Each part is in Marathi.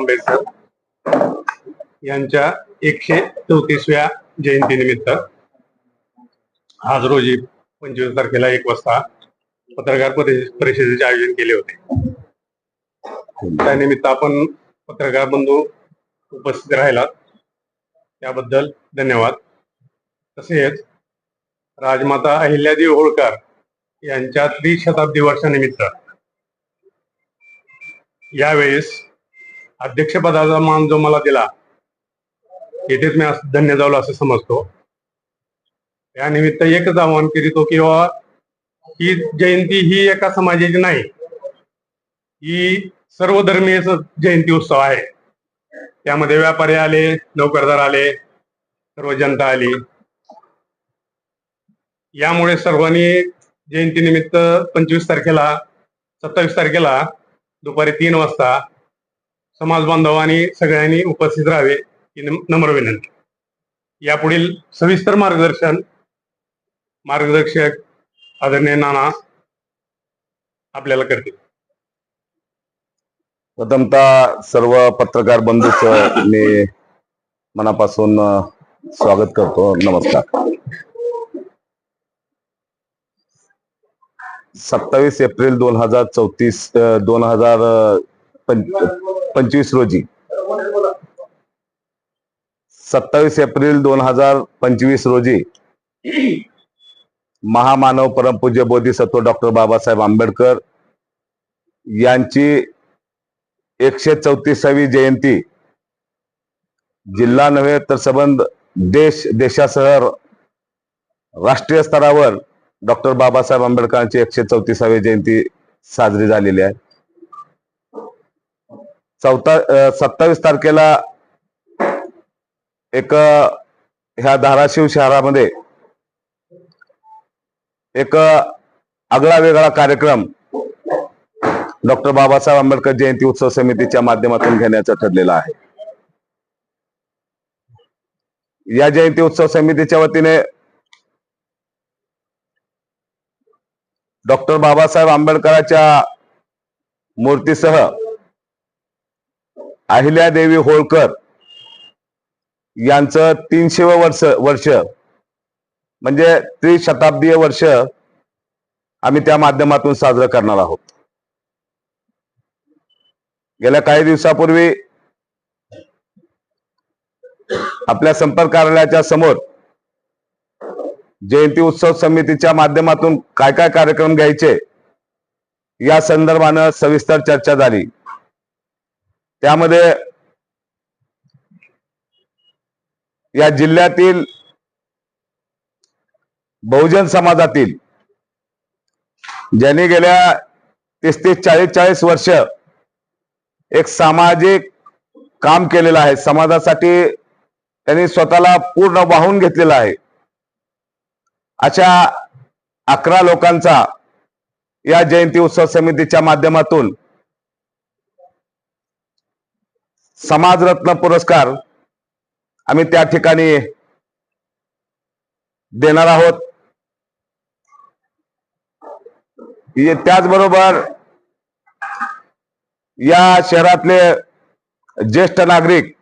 आंबेडकर यांच्या एकशे चौतीसव्या जयंतीनिमित्त आज रोजी पंचवीस तारखेला एक वाजता पत्रकार परिषदेचे आयोजन केले होते. त्यानिमित्त आपण पत्रकार बंधू उपस्थित राहिला त्याबद्दल धन्यवाद. तसेच राजमाता अहिल्यादेवी होळकर यांच्या त्रिशताब्दी वर्षानिमित्त यावेळेस अध्यक्षपदाचा मान जो मला दिला येथेच मी असं धन्य झालो असं समजतो. या निमित्त एकच आवाहन करीतो की बाबा ही जयंती ही एका समाजाची नाही ही सर्व धर्मीय जयंती उत्सव आहे. त्यामध्ये व्यापारी आले नोकरदार आले सर्व जनता आली. यामुळे सर्वांनी जयंतीनिमित्त पंचवीस तारखेला सत्तावीस तारखेला दुपारी तीन वाजता समाज बांधवांनी सगळ्यांनी उपस्थित राहावे ही नम्र विनंती. यापुढील सविस्तर मार्गदर्शन मार्गदर्शक आदरणीय नाना आपल्याला करतील. प्रथमतः सर्व पत्रकार बंधूच मी मनापासून स्वागत करतो. नमस्कार. सत्तावीस एप्रिल दोन हजार चौतीस दोन हजार पंचवीस रोजी. सत्तावीस एप्रिल दोन हजार पंचवीस रोजी महामानव परमपूज्य बोधिसत्व डॉक्टर बाबासाहेब आंबेडकर यांची एकशे चौतीसावी जयंती. जिल्हा नव्हे तर संबंध देश देशासह राष्ट्रीय स्तरावर डॉक्टर बाबासाहेब आंबेडकरांची एकशे चौतीसावी जयंती साजरी झालेली आहे. चौथा सत्तावीस तारखेला एक ह्या धाराशिव शहरामध्ये एक आगळा वेगळा कार्यक्रम डॉक्टर बाबासाहेब आंबेडकर जयंती उत्सव समितीच्या माध्यमातून घेण्याचं ठरलेलं आहे. या जयंती उत्सव समितीच्या वतीने डॉक्टर बाबासाहेब आंबेडकरांच्या मूर्तीसह अहिल्यादेवी होळकर यांचं तीनशे वर्ष वर्ष म्हणजे त्रिशताब्दीय वर्ष आम्ही त्या माध्यमातून साजरं करणार आहोत. गेल्या काही दिवसापूर्वी आपल्या संपर्क कार्यालयाच्या समोर जयंती उत्सव समितीच्या माध्यमातून काय काय कार्यक्रम घ्यायचे या संदर्भानं सविस्तर चर्चा झाली. त्यामध्ये या जिल्ह्यातील बहुजन समाजातील ज्यांनी गेल्या तीस तीस चाळीस चाळीस वर्ष एक सामाजिक काम केलेलं आहे समाजासाठी त्यांनी स्वतःला पूर्ण वाहून घेतलेलं आहे. अशा अकरा लोकांचा या जयंती उत्सव समितीच्या माध्यमातून समाजरत्न पुरस्कार आम्ही त्या ठिकाणी देणार आहोत. त्याचबरोबर या शहरातले ज्येष्ठ नागरिक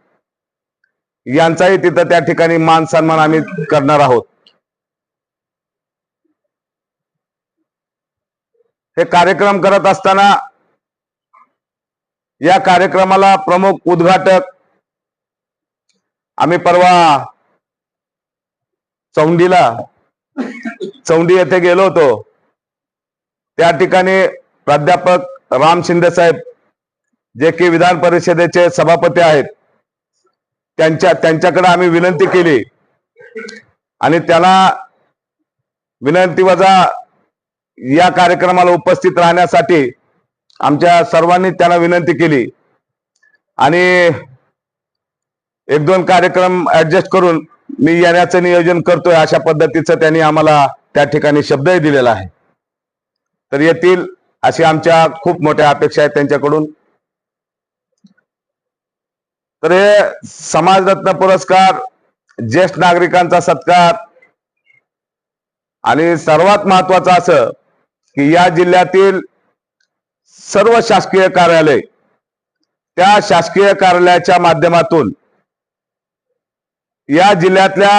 यांचाही तिथं त्या ठिकाणी मान सन्मान आम्ही करणार आहोत. हे कार्यक्रम करत असताना या कार्यक्रमाला प्रमुख उद्घाटक आम्ही परवा चौंडीला चौंडी येथे गेलो होतो. त्या ठिकाणी प्राध्यापक राम शिंदे साहेब जे की विधान परिषदेचे सभापती आहेत त्यांच्या त्यांच्याकडे आम्ही विनंती केली. आणि त्याला विनंती वजा या कार्यक्रमाला उपस्थित राहण्यासाठी आमच्या सर्वांनी त्यांना विनंती केली. आणि एक दोन कार्यक्रम ऍडजस्ट करून मी येण्याचं नियोजन करतोय अशा पद्धतीचं त्यांनी आम्हाला त्या ठिकाणी शब्दही दिलेला आहे. तर येतील अशी आमच्या खूप मोठ्या अपेक्षा आहेत त्यांच्याकडून. तर हे समाजरत्न पुरस्कार ज्येष्ठ नागरिकांचा सत्कार आणि सर्वात महत्वाचं असं की या जिल्ह्यातील सर्व शासकीय कार्यालय त्या शासकीय कार्यालयाच्या माध्यमातून या जिल्ह्यातल्या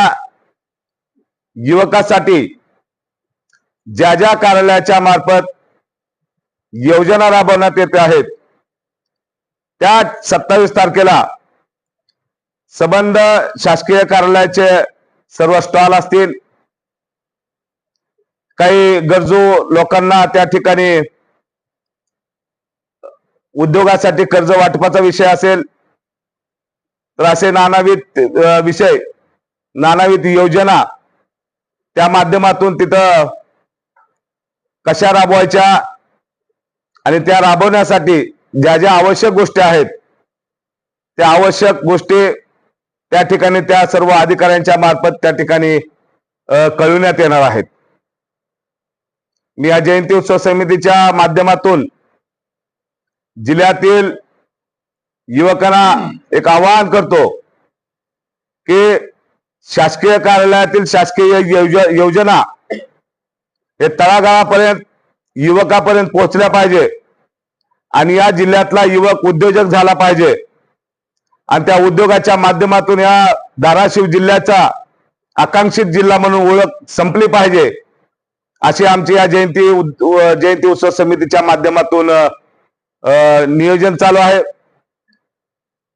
युवकासाठी ज्या ज्या कार्यालयाच्या मार्फत योजना राबवण्यात येत आहेत त्या सत्तावीस तारखेला संबंध शासकीय कार्यालयाचे सर्व स्टॉल असतील. काही गरजू लोकांना त्या ठिकाणी उद्योगासाठी कर्ज वाटपाचा विषय असेल तर असे नानाविध विषय नानाविध योजना त्या माध्यमातून तिथं कशा राबवायच्या आणि त्या राबवण्यासाठी ज्या ज्या आवश्यक गोष्टी आहेत त्या आवश्यक गोष्टी त्या ठिकाणी त्या सर्व अधिकाऱ्यांच्या मार्फत त्या ठिकाणी कळविण्यात येणार आहेत. मी या जयंती उत्सव समितीच्या माध्यमातून जिल्ह्यातील युवकांना एक आवाहन करतो की शासकीय कार्यालयातील शासकीय योजना हे तळागाळापर्यंत युवकापर्यंत पोहोचल्या पाहिजे आणि या जिल्ह्यातला युवक उद्योजक झाला पाहिजे. आणि त्या उद्योगाच्या माध्यमातून या धाराशिव जिल्ह्याचा आकांक्षित जिल्हा म्हणून ओळख संपली पाहिजे. अशी आमची या जयंती जयंती उत्सव समितीच्या माध्यमातून नियोजन चालू आहे.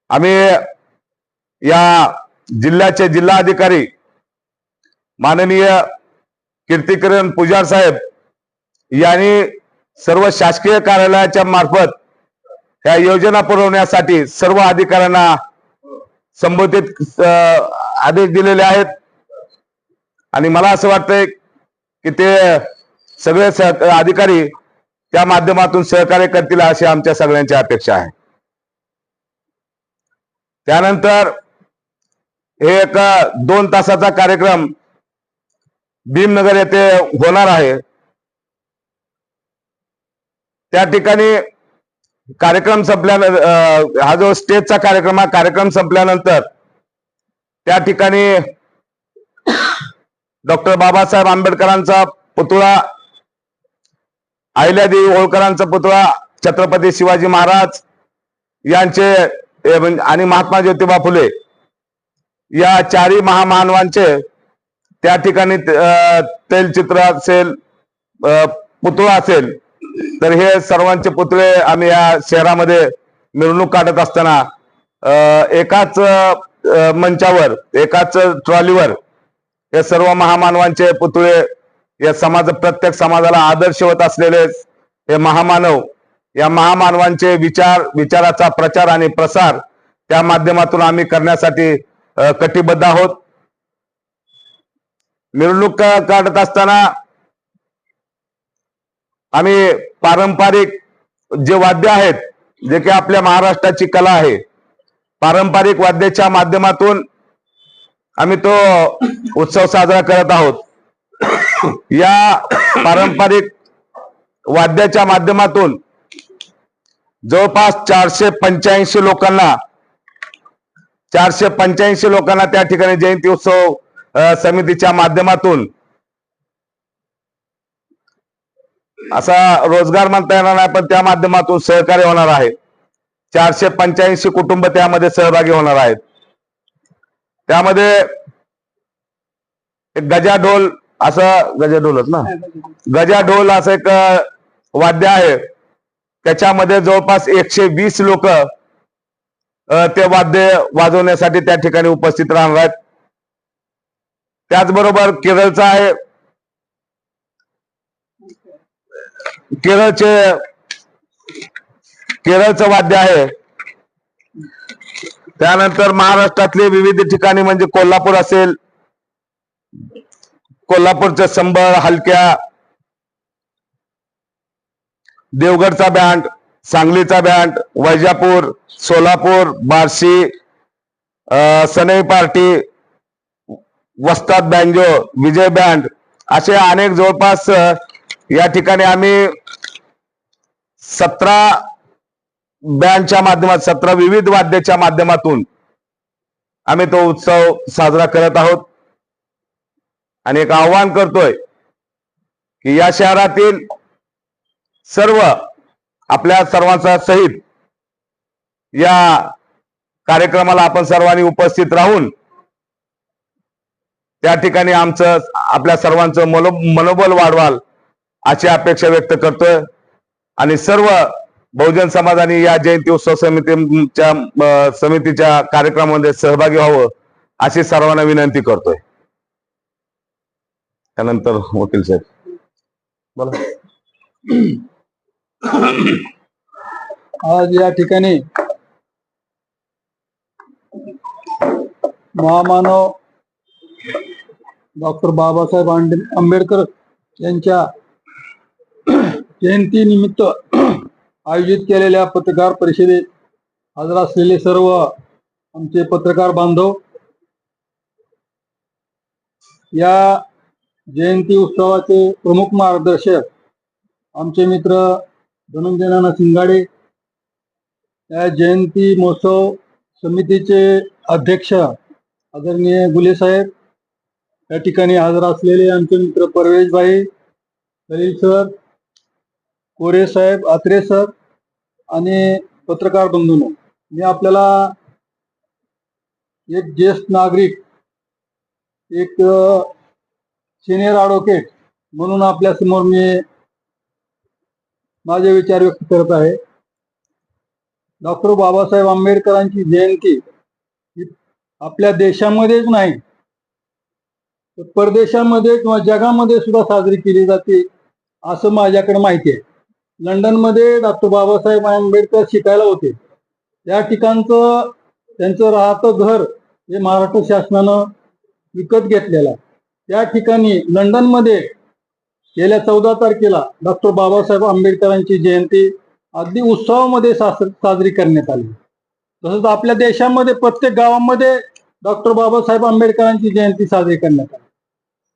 आम्ही या जिल्ह्याचे जिल्हा अधिकारी माननीय कीर्तिकरण पुजार साहेब यांनी सर्व शासकीय कार्यालयाच्या मार्फत या योजना पुरवण्यासाठी सर्व अधिकाऱ्यांना संबोधित आदेश दिलेले आहेत. आणि मला असं वाटतंय की ते सगळे अधिकारी त्या माध्यमातून सहकार्य करतील अशी आमच्या सगळ्यांची अपेक्षा आहे. त्यानंतर हे एक दोन तासाचा कार्यक्रम भीमनगर येथे होणार आहे. त्या ठिकाणी कार्यक्रम संपल्यानंतर हा जो स्टेजचा कार्यक्रम हा कार्यक्रम संपल्यानंतर त्या ठिकाणी डॉक्टर बाबासाहेब आंबेडकरांचा पुतळा अहिल्यादेवी होळकरांचा पुतळा छत्रपती शिवाजी महाराज यांचे आणि महात्मा ज्योतिबा फुले. या चारही महामानवांचे त्या ठिकाणी तैलचित्र असेल पुतळा असेल तर हे सर्वांचे पुतळे आम्ही या शहरामध्ये मिरवणूक काढत असताना एकाच मंचावर एकाच ट्रॉलीवर हे सर्व महामानवांचे पुतळे या समाज प्रत्येक समाजाला आदर्शवत असलेले हे महामानव या महामानवांचे विचार विचाराचा प्रचार आणि प्रसार त्या माध्यमातून आम्ही करण्यासाठी कटिबद्ध आहोत. मिरवणूक काढत असताना आम्ही पारंपरिक जे वाद्य आहेत जे की आपल्या महाराष्ट्राची कला आहे पारंपरिक वाद्याच्या माध्यमातून आम्ही तो उत्सव साजरा करत आहोत. या पारंपरिक वाद्याच्या माध्यमातून जवळपास चारशे पंच्याऐंशी लोकांना चारशे पंच्याऐंशी लोकांना त्या ठिकाणी जयंती उत्सव समितीच्या माध्यमातून असा रोजगार म्हणता येणार नाही पण त्या माध्यमातून सहकार्य होणार आहे. चारशे पंच्याऐंशी कुटुंब त्यामध्ये सहभागी होणार आहेत. त्यामध्ये गजा गजाढोल असं गजाढोलच ना? गजाढोल असं एक वाद्य आहे. त्याच्यामध्ये जवळपास एकशे वीस लोक ते वाद्य वाजवण्यासाठी त्या ठिकाणी उपस्थित राहणार आहेत. त्याचबरोबर केरळचा आहे केरळचे केरळचं वाद्य आहे. त्यानंतर महाराष्ट्रातले विविध ठिकाणी म्हणजे कोल्हापूर असेल कोल्हापूरचं संबळ हलक्या देवगडचा बँड सांगलीचा बँड वैजापूर सोलापूर बार्शी सनई पार्टी वस्ताद बँजो विजय बँड असे अनेक जवळपास या ठिकाणी आम्ही सतरा बँडच्या माध्यमात सतरा विविध वाद्याच्या माध्यमातून आम्ही तो उत्सव साजरा करत आहोत. आणि एक आव्हान करतोय की या शहरातील सर्व आपल्या सर्वांचा सहित या कार्यक्रमाला आपण सर्वांनी उपस्थित राहून त्या ठिकाणी आमचं आपल्या सर्वांचं मनो मनोबल वाढवाल अशी अपेक्षा व्यक्त करतोय. आणि सर्व बहुजन समाजाने या जयंती उत्सव समितीच्या समितीच्या कार्यक्रमामध्ये सहभागी व्हावं अशी सर्वांना विनंती करतोय. त्यानंतर वकील साहेब. बोला. आज या ठिकाणी महामानव डॉक्टर बाबासाहेब आंबेडकर यांच्या जयंतीनिमित्त आयोजित केलेल्या पत्रकार परिषदेत हजर असलेले सर्व आमचे पत्रकार बांधव या जयंती उत्सवाचे प्रमुख मार्गदर्शक आमचे मित्र धनंजय नाना शिंगाडे या जयंती महोत्सव समितीचे अध्यक्ष आदरणीय गुले साहेब या ठिकाणी हजर असलेले आमचे मित्र परवेशभाई खलील सर कोरे साहेब आत्रे सर आणि पत्रकार बंधूंनो मी आपल्याला एक ज्येष्ठ नागरिक एक सिनियर ॲडव्होकेट म्हणून आपल्यासमोर मी माझे विचार व्यक्त करत आहे. डॉक्टर बाबासाहेब आंबेडकरांची जयंती आपल्या देशामध्येच नाही तर परदेशामध्ये किंवा जगामध्ये सुद्धा साजरी केली जाते असं माझ्याकडे माहिती आहे. लंडनमध्ये डॉक्टर बाबासाहेब आंबेडकर शिकायला होते. त्या ठिकाणचं त्यांचं राहतं घर हे महाराष्ट्र शासनानं विकत घेतलेलं आहे. त्या ठिकाणी लंडनमध्ये गेल्या चौदा तारखेला डॉक्टर बाबासाहेब आंबेडकरांची जयंती अगदी उत्सवामध्ये सास- साजरी करण्यात आली. तसंच आपल्या देशामध्ये प्रत्येक गावामध्ये डॉक्टर बाबासाहेब आंबेडकरांची जयंती साजरी करण्यात आली.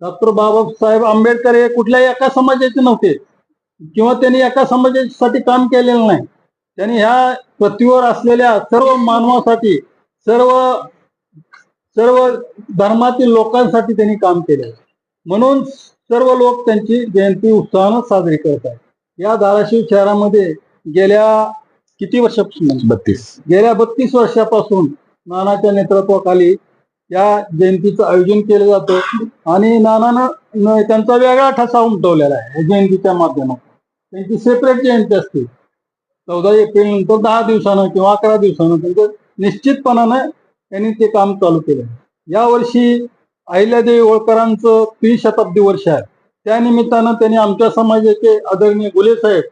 डॉक्टर बाबासाहेब आंबेडकर हे कुठल्याही एका समाजाचे नव्हते किंवा त्यांनी एका समाजासाठी काम केलेलं नाही. त्यांनी ह्या पृथ्वीवर असलेल्या सर्व मानवासाठी सर्व सर्व धर्मातील लोकांसाठी त्यांनी काम केले म्हणून सर्व लोक त्यांची जयंती उत्साहानं साजरी करत आहेत या धाराशिव शहरामध्ये गेल्या किती वर्षापासून? बत्तीस. गेल्या बत्तीस वर्षापासून नानाच्या नेतृत्वाखाली या जयंतीचं आयोजन केलं जातं. आणि नानानं त्यांचा वेगळा ठसा उमटवलेला आहे या जयंतीच्या माध्यमातून. त्यांची सेपरेट जयंती असते. चौदा एप्रिल नंतर दहा दिवसानं किंवा अकरा दिवसानं त्यांचं निश्चितपणानं त्यांनी ते काम चालू केलं. यावर्षी अहिल्यादेवी होळकरांचं त्रिशताब्दी वर्ष आहे. त्या निमित्तानं त्यांनी आमच्या समाजाचे आदरणीय गुले साहेब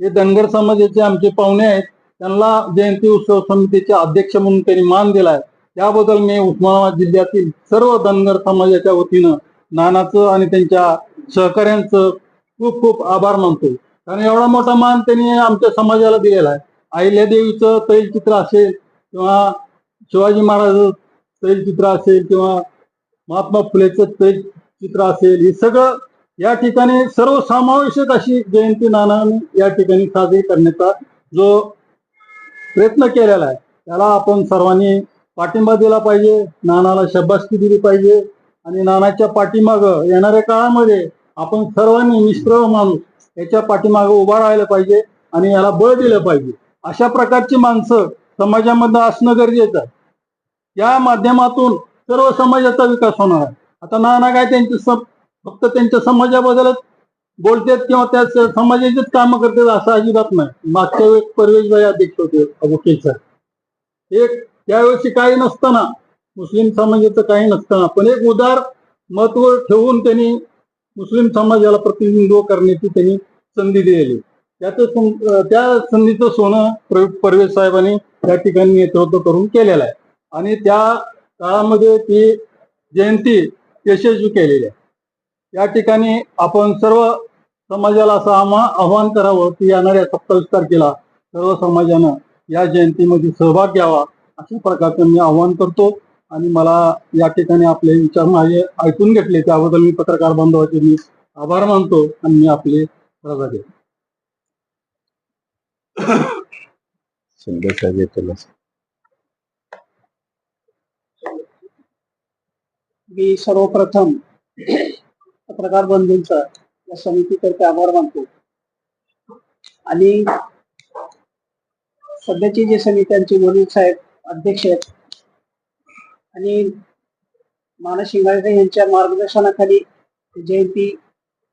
हे धनगर समाजाचे आमचे पाहुणे आहेत त्यांना जयंती उत्सव समितीचे अध्यक्ष म्हणून त्यांनी मान दिलाय. त्याबद्दल मी उस्मानाबाद जिल्ह्यातील सर्व धनगर समाजाच्या वतीनं नानाचं आणि त्यांच्या सहकाऱ्यांचं खूप खूप आभार मानतो. कारण एवढा मोठा मान त्यांनी आमच्या समाजाला दिलेला आहे. अहिल्यादेवीचं तैलचित्र असेल किंवा शिवाजी महाराज तैलचित्र असेल किंवा महात्मा फुलेचं तैलचित्र असेल हे सगळं या ठिकाणी सर्वसमावेशक अशी जयंती नानाने या ठिकाणी साजरी करण्याचा जो प्रयत्न केलेला आहे त्याला आपण सर्वांनी पाठिंबा दिला पाहिजे नानाला शब्बास्ती दिली पाहिजे आणि नानाच्या पाठीमाग येणाऱ्या काळामध्ये आपण सर्वांनी मिश्र माणूस याच्या पाठीमागं उभा राहिलं पाहिजे आणि याला बळ दिलं पाहिजे. अशा प्रकारची माणसं समाजामध्ये असणं गरजेचं आहे. या माध्यमातून सर्व समाजाचा विकास होणार आहे. आता नाना काय त्यांचे फक्त त्यांच्या समाजाबद्दलच बोलतात किंवा त्या समाजाचीच कामं करतात असं अजिबात नाही. मागच्या वेळेस परवेशभाई अध्यक्ष होते वकील सर एक त्यावेळेशी काही नसताना मुस्लिम समाजाचं काही नसताना पण एक उदार महत्त्व ठेवून त्यांनी मुस्लिम समाजाला प्रतिनिधित्व करण्याची त्यांनी संधी दिलेली. त्याचं त्या संधीचं सोनं परवेज परवेश साहेबांनी त्या ठिकाणी नेतृत्व करून केलेलं आहे. आणि त्या काळामध्ये ती जयंती यशस्वी केलेली आहे. या ठिकाणी आपण सर्व समाजाला असं आम्हा आव्हान करावं की येणाऱ्या सत्तावीस तारखेला सर्व समाजानं या जयंतीमध्ये सहभाग घ्यावा अशा प्रकारचं मी आव्हान करतो. आणि मला या ठिकाणी आपले विचार माझे ऐकून घेतले. त्याबद्दल मी पत्रकार बांधवाचे मी आभार मानतो आणि मी आपले रजा देतो शिंदे साहेब येतील मी सर्वप्रथम पत्रकार बंधूंचा या समितीतर्फे आभार मानतो. आणि सध्याची जी समित्यांचे मोदी साहेब अध्यक्ष आहेत. आणि मानस शिंगाडे यांच्या मार्गदर्शनाखाली जयंती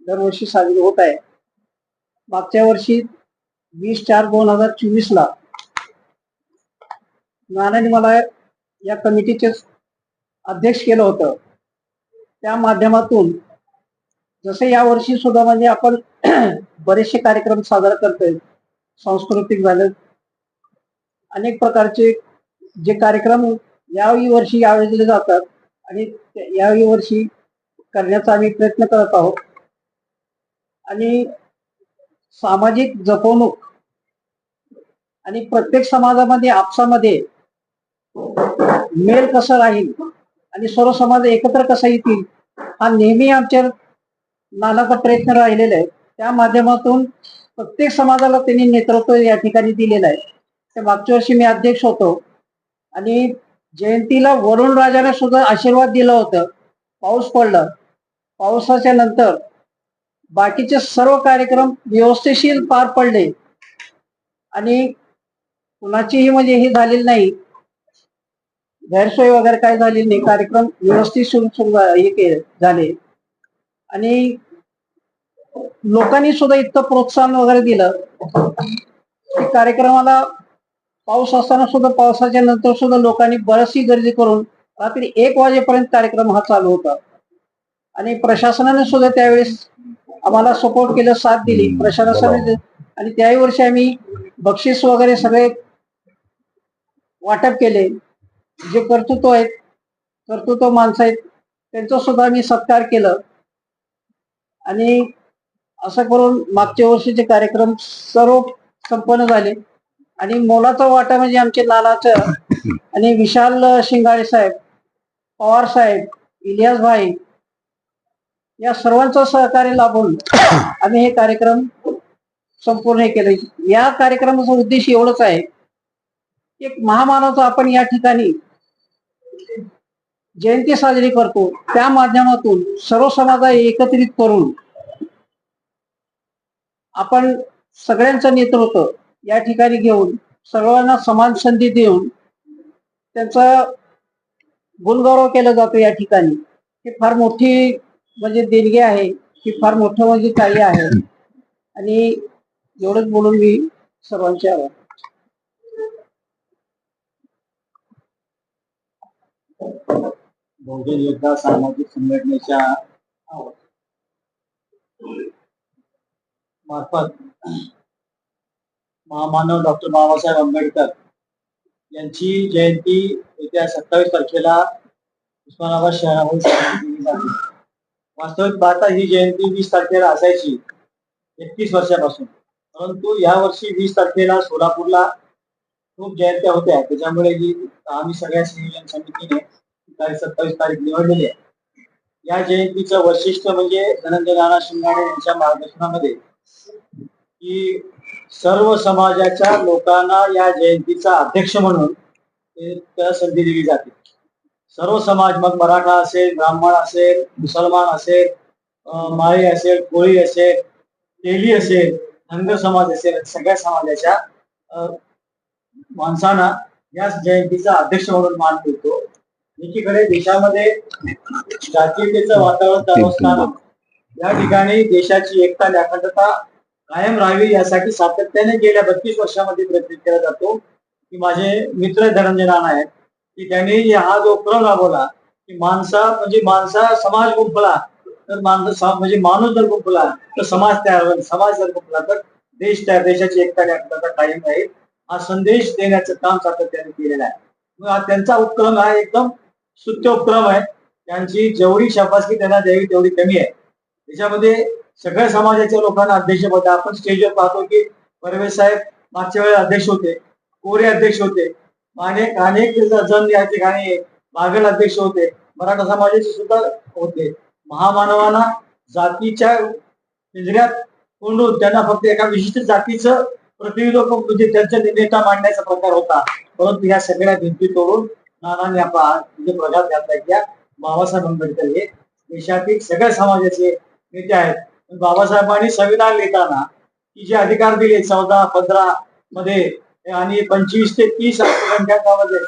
दरवर्षी साजरी होत आहे. मागच्या वर्षी वीस चार दोन हजार चोवीस ला नारायण मला या कमिटीचे अध्यक्ष केलं होतं. त्या माध्यमातून जसे या वर्षी सुद्धा म्हणजे आपण बरेचसे कार्यक्रम साजरा करतोय सांस्कृतिक झाले अनेक प्रकारचे जे कार्यक्रम यावेळी वर्षी आयोजले जातात आणि यावेळी वर्षी करण्याचा आम्ही प्रयत्न करत आहोत. आणि सामाजिक जपवणूक आणि प्रत्येक समाजामध्ये आपसामध्ये मेल कसं राहील आणि सर्व समाज एकत्र कसा येतील हा नेहमी आमच्या नानाचा प्रयत्न राहिलेला आहे. त्या माध्यमातून प्रत्येक समाजाला त्यांनी नेतृत्व या ठिकाणी दिलेलं आहे. ते मागच्या वर्षी मी अध्यक्ष होतो आणि जयंतीला वरुण राजाने सुद्धा आशीर्वाद दिला होतं. पाऊस पडला. पावसाच्या नंतर बाकीचे सर्व कार्यक्रम व्यवस्थेशीर पार पडले. आणि कुणाचीही म्हणजे हे झालेली नाही. गैरसोय वगैरे काय झाली नाही. कार्यक्रम व्यवस्थित सुरू सुरू हे झाले. आणि लोकांनी सुद्धा इतकं प्रोत्साहन वगैरे दिलं की कार्यक्रमाला पाऊस असताना सुद्धा पावसाच्या नंतर सुद्धा लोकांनी बरीचशी गर्दी करून रात्री एक वाजेपर्यंत कार्यक्रम हा चालू होता. आणि प्रशासनाने सुद्धा त्यावेळेस आम्हाला सपोर्ट केलं साथ दिली प्रशासनाने आणि त्याही वर्षी आम्ही बक्षीस वगैरे सगळे वाटप केले. जे कर्तृत्व आहेत कर्तृत्व माणसं आहेत त्यांचा सुद्धा आम्ही सत्कार केलं. आणि असं करून मागच्या वर्षीचे कार्यक्रम सर्व संपन्न झाले. आणि मोलाचा वाटा म्हणजे आमचे नानाचं आणि विशाल शिंगाळे साहेब पवार साहेब इलियास भाई या सर्वांचं सहकार्य लाभून आम्ही हे कार्यक्रम संपूर्ण हे केले या कार्यक्रमाचा उद्देश एवढंच आहे एक महामानवाचा आपण या ठिकाणी जयंती साजरी करतो. त्या माध्यमातून सर्व समाजा एकत्रित करून आपण सगळ्यांचं नेतृत्व या ठिकाणी घेऊन सर्वांना समान संधी देऊन त्यांचा गुणगौरव केला जातो या ठिकाणी. ही फार मोठी म्हणजे देणगी आहे ही फार मोठं म्हणजे कार्य आहे. आणि एवढंच बोलून मी सर्वांचे आभार. बहुजन योद्धा सामाजिक संघटनेच्या मार्फत महामानव डॉक्टर बाबासाहेब आंबेडकर यांची जयंती येत्या सत्तावीस तारखेला उस्मानाबाद शहरामध्ये साजरी केली जाते. वास्तविक पाहता ही जयंती वीस तारखेला असायची एकतीस वर्षापासून. परंतु यावर्षी वीस तारखेला सोलापूरला खूप जयंत्या होत्या. त्याच्यामुळे ही आम्ही सगळ्या संयोजन समितीने सत्तावीस तारीख निवडलेली आहे. या जयंतीचं वैशिष्ट्य म्हणजे धनंजय नाना शिंगाणे यांच्या मार्गदर्शनामध्ये की सर्व समाजाच्या लोकांना या जयंतीचा अध्यक्ष म्हणून ते- त्याला संधी दिली जाते. सर्व समाज मग मराठा असेल ब्राह्मण असेल मुसलमान असेल माळी असेल कोळी असेल तेली असेल धनगर समाज असेल सगळ्या समाजाच्या अं, माणसांना या जयंतीचा अध्यक्ष म्हणून मान मिळतो. एकीकडे देशामध्ये जातीयतेचं वातावरण चालू असताना या ठिकाणी देशाची एकता आणि अखंडता कायम राहावी यासाठी सातत्याने गेल्या बत्तीस वर्षामध्ये प्रयत्न केला जातो. की माझे मित्र धनंजय नाना आहेत. की त्यांनी हा जो उपक्रम राबवला की माणसा म्हणजे माणसा समाज गुंफला तर माणसं म्हणजे माणूस जर गुंफला तर समाज तयार होईल. समाज जर गुंफला तर देश तयार देशाची एकता आणि अखंडता कायम राहील हा संदेश देण्याचं काम सातत्याने केलेलं आहे. मग हा त्यांचा उपक्रम हा एकदम स्तुत्य उपक्रम आहे. त्यांची जेवढी शाबासकी त्यांना द्यावी तेवढी कमी आहे. त्याच्यामध्ये सगळ्या समाजाच्या लोकांना अध्यक्ष होते आपण स्टेजवर पाहतो की परवेश साहेब मागच्या वेळेला अध्यक्ष होते. कोरे अध्यक्ष होते. अनेक अनेक जण या ठिकाणी बागल अध्यक्ष होते. मराठा समाजाचे सुद्धा होते. महामानवांना जातीच्या पिंजऱ्यात कोंडून त्यांना फक्त एका विशिष्ट जातीचं प्रतिनिधित्व म्हणजे त्यांचा नेता मांडण्याचा प्रकार होता. परंतु या सगळ्या भिंती तोडून नानांनी आपला म्हणजे प्रघात घातला. की या बाबासाहेब आंबेडकर हे देशातील सगळ्या समाजाचे नेते आहेत. बाबासाहेबांनी संविधान लिहिताना की जे अधिकार दिले चौदा पंधरा मध्ये आणि पंचवीस ते तीस अल्पसंख्याकामध्ये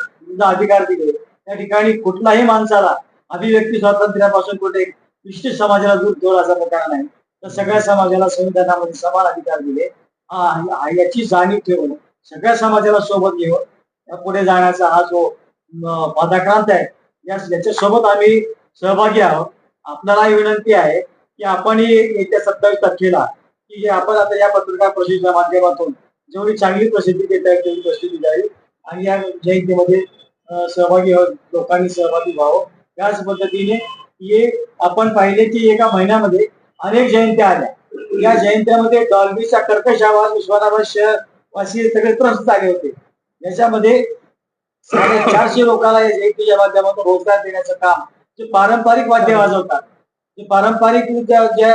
अधिकार दिले. त्या ठिकाणी कुठलाही माणसाला अभिव्यक्ती स्वातंत्र्यापासून कुठे विशिष्ट समाजाला दूर ठेवला असा प्रकार नाही. तर सगळ्या समाजाला संविधानामध्ये समान अधिकार दिले. हा याची जाणीव ठेवून सगळ्या समाजाला सोबत घेऊन या पुढे जाण्याचा हा जो पदाक्रांत आहे या याच्या सोबत आम्ही सहभागी आहोत. आपल्यालाही विनंती आहे की आपण येत्या सत्तावीस तारखेला की जे आपण आता या पत्रकार परिषदेच्या माध्यमातून जेवढी चांगली प्रसिद्धी देता येईल तेवढी प्रसिद्धी द्यावी आणि या जयंतीमध्ये सहभागी लोकांनी सहभागी व्हावं. त्याच पद्धतीने आपण पाहिले की एका महिन्यामध्ये अनेक जयंत्या आल्या. या जयंत्यामध्ये डॉल्बीचा कर्कश आवाज उस्मानाबाद शहर वासी सगळे त्रस्त आले होते. याच्यामध्ये चारशे लोकांना या जयंतीच्या माध्यमातून रोजगार देण्याचं काम जे पारंपरिक वाद्य वाजवतात. जे पारंपरिक ज्या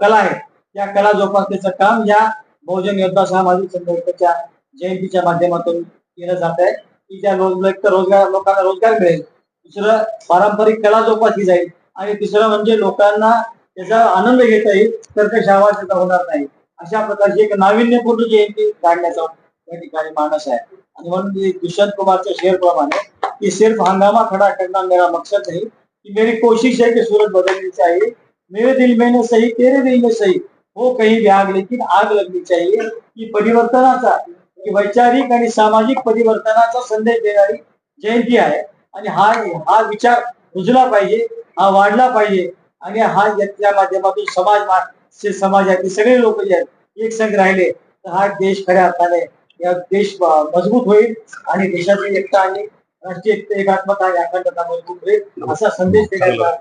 कला आहेत त्या कला जोपासण्याचं काम या बहुजन योद्धा सामाजिक संघटनेच्या जयंतीच्या माध्यमातून केलं जात आहे. की त्या रोजगार लोकांना रोजगार मिळेल दुसरं पारंपरिक कला जोपासली जाईल आणि तिसरं म्हणजे लोकांना त्याचा आनंद घेता येईल तर ते त्याचा होणार नाही. अशा प्रकारची एक नाविन्यपूर्ण जयंती काढण्याचा या ठिकाणी मानस आहे. आणि म्हणून दुष्यंत कुमारच्या शेर प्रमाणे की सिर्फ हंगामा खड़ा करना मेरा मकसद नहीं कि मेरी कोशिश है कि सूरत बदलनी चाहिए. मेरे दिल में न सही तेरे दिल में सही. हो कहीं भी आग लेकिन आग लगनी चाहिए की परिवर्तनाचा की वैचारिक आणि सामाजिक परिवर्तनाचा संदेश देणारी जयंती आहे. आणि हा हा विचार रुजला पाहिजे हा वाढला पाहिजे. आणि हा या माध्यमातून समाज समाजातील सगळे लोक जे आहेत एक संघ राहिले तर हा देश खऱ्या अर्थाने या देश मजबूत होईल आणि देशाची एकता आणि राष्ट्रीय एकता एकात्मता आणि अखंडता मजबूत होईल असा संदेश देण्याचा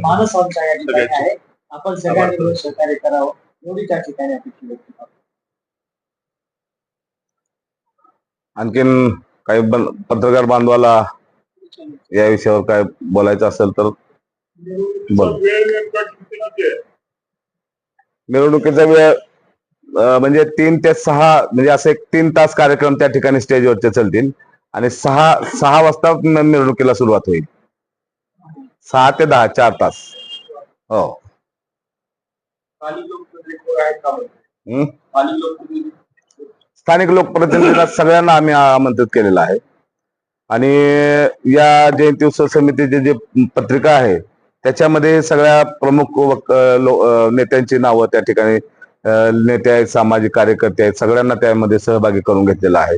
मानस आमचा या ठिकाणी आहे. आपण सगळ्यांनी मिळून सहकार्य करावं एवढी त्या ठिकाणी अपेक्षा व्यक्त करतो. आणखीन काही पत्रकार बांधवाला या विषयावर काय बोलायचं असेल तर बोल. मिरवणुकीचा वेळ म्हणजे तीन ते सहा म्हणजे असे एक तीन तास कार्यक्रम त्या ठिकाणी स्टेजवरचे चालतील आणि सहा सहा वाजता म- मिरवणुकीला सुरुवात होईल. सहा ते दहा चार तास. हो. स्थानिक लोकप्रतिनिधींना सगळ्यांना आम्ही आमंत्रित केलेलं आहे. आणि या जयंती उत्सव समितीची जी पत्रिका आहे त्याच्यामध्ये सगळ्या प्रमुख वक- अं, लो- अं, नेत्यांची नावं त्या ठिकाणी अं, नेते आहेत सामाजिक कार्यकर्ते आहेत सगळ्यांना त्यामध्ये सहभागी करून घेतलेला आहे.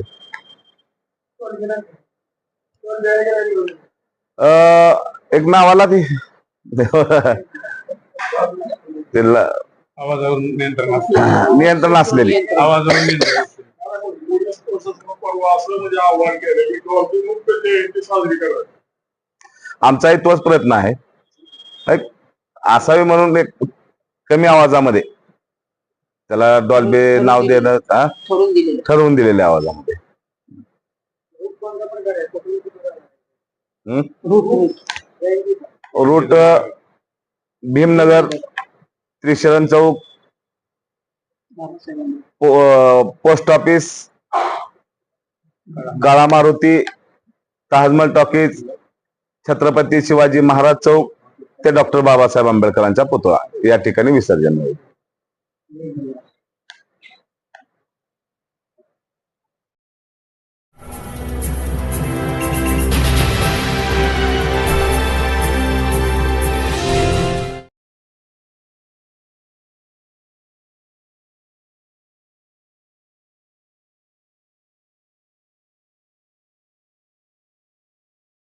अं, एक नावाला ती. आवाजावर नियंत्रण असतं. नियंत्रण असलेली आवाजावर नियंत्रण असतं. असं म्हणजे आव्हान केलं की डॉल्बी मुक्त जयंती साजरी करा आमचाही तोच प्रयत्न आहे एक असावी म्हणून एक कमी आवाजामध्ये त्याला डॉल्बे नाव देणं हा? ठरवून दिलेलं ठरवून दिलेल्या आवाजामध्ये हम्म? रूट भीमनगर त्रिशरण चौक पोस्ट ऑफिस गाळा मारुती ताजमहल टॉकीज छत्रपती शिवाजी महाराज चौक ते डॉक्टर बाबासाहेब आंबेडकरांचा पुतळा या ठिकाणी विसर्जन होईल.